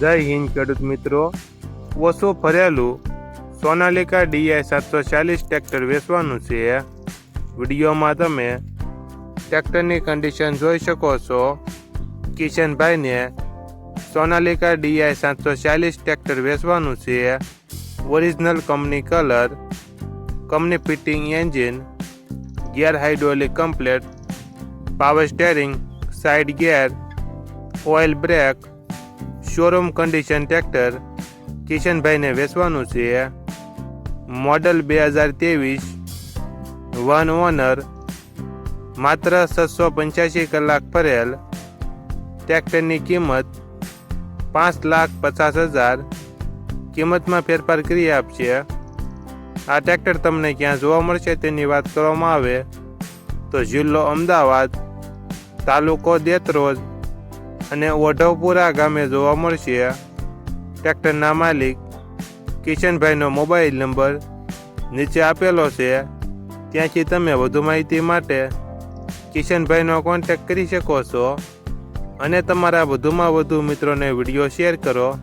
જય હિન્દ, ખેડૂત મિત્રો. ઓછું ભરેલું સોનાલિકા ડીઆઈ સાતસો ચાલીસ ટ્રેક્ટર વેચવાનું છે. વિડીયોમાં તમે ટ્રેક્ટરની કન્ડિશન જોઈ શકો છો. કિશનભાઈને સોનાલિકા ડીઆઈ સાતસો ચાલીસ ટ્રેક્ટર વેચવાનું છે. Original company colour, company fitting engine, gear hydraulic complete, power steering, side gear, oil brake showroom condition tractor કિશનભાઈને વેચવાનું છે. મોડલ બે હજાર ત્રેવીસ વન ઓનર માત્ર છસો પંચ્યાસી કલાક ફરેલ. ટ્રેક્ટરની કિંમત પાંચ લાખ પચાસ હજાર. કિંમતમાં ફેરફાર કરી આપશે. આ ટ્રેક્ટર તમને ક્યાં જોવા મળશે તેની વાત કરવામાં આવે. તો જિલ્લો અમદાવાદ, તાલુકો દેત્રોજ અને ઓઢવપુરા ગામે જોવા મળશે. ટ્રેક્ટરના માલિક કિશનભાઈનો મોબાઈલ નંબર નીચે આપેલો છે. ત્યાંથી તમે વધુ માહિતી માટે કિશનભાઈનો કોન્ટેક્ટ કરી શકો છો. અને તમારા વધુમાં વધુ મિત્રોને વીડિયો શેર કરો.